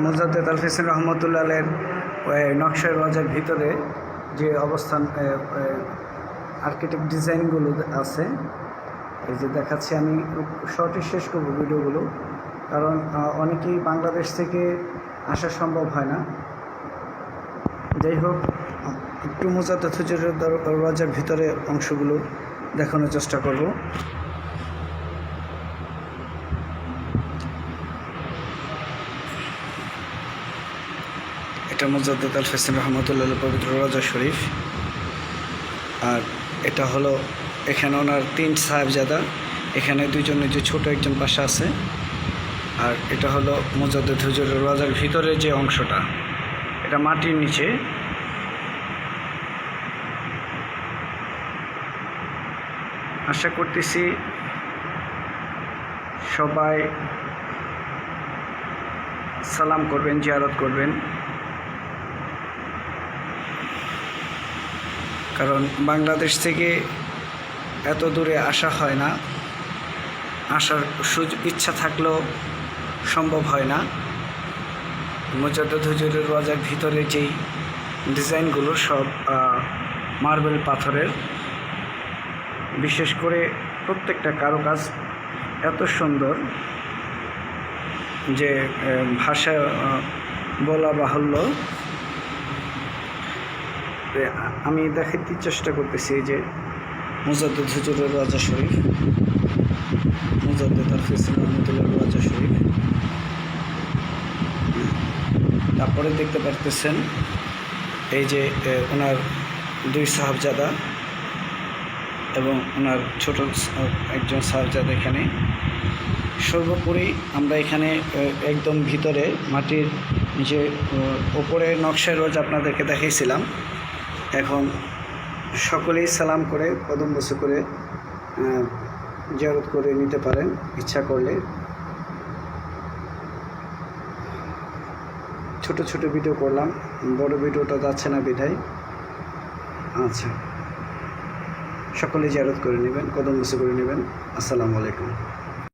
মুজাদ্দেদ আল হোসেন রহমতুল্লাহ আলের নকশার বাজার ভিতরে যে অবস্থান আর্কিটেক্ট ডিজাইনগুলো আছে, এই যে দেখাচ্ছি আমি, শর্টে শেষ করব ভিডিওগুলো, কারণ অনেকেই বাংলাদেশ থেকে আসা সম্ভব হয় না। যাই হোক, একটু মুজাদ্দেদ হুজুরের দরওয়াজার ভিতরে অংশগুলো দেখানোর চেষ্টা করব। এটা মুজাদ্দেদ আল ফেসিন রহমতুল্লাহ পবিত্র রাজা শরীফ। আর এটা হলো এখানে ওনার তিন সাহেবজাদা, এখানে দুইজনের যে ছোট একজন পাশে আছে। আর এটা হলো মুজাদ্দেদ হুজুরের রাজার ভিতরে যে অংশটা, এটা মাটির নিচে। আশা করতেছি সবাই সালাম করবেন, জিয়ারত করবেন। কারণ বাংলাদেশ থেকে এত দূরে আসা হয় না। আসার সুযোগ, ইচ্ছা থাকলেও সম্ভব হয় না। মুজাদ্দদ হুজুরের রাজার ভিতরে যেই ডিজাইনগুলো সব মার্বেল পাথরের, বিশেষ করে প্রত্যেকটা কারুকাজ এত সুন্দর যে ভাষা বলা বাহুল্য। আমি দেখাতে চেষ্টা করতেছি যে মুজাদ্দুদ হুজুরের রাজা শরীফ। মুজাদ্দুদ ফিসিল রহমতুল্লাহ রাজা শরীফ। তারপরে দেখতে পারতেছেন এই যে ওনার দুই সাহাবজাদা এবং ওনার ছোট একজন সাহাবজাদা এখানে। সর্বোপরি আমরা এখানে একদম ভিতরে মাটির যে ওপরে নকশায় রোজ আপনাদেরকে দেখিয়েছিলাম এখন সকলেই সালাম করে কদম বসে করে আহ, জিয়ারত করে নিতে পারেন ইচ্ছা করলে। ছোট ছোট ভিডিও করলাম বড় ভিডিওটা যাচ্ছে না বিধায়। আচ্ছা সকলে জিয়ারত করে নেবেন কদম বসে করে নেবেন। আসসালামু আলাইকুম।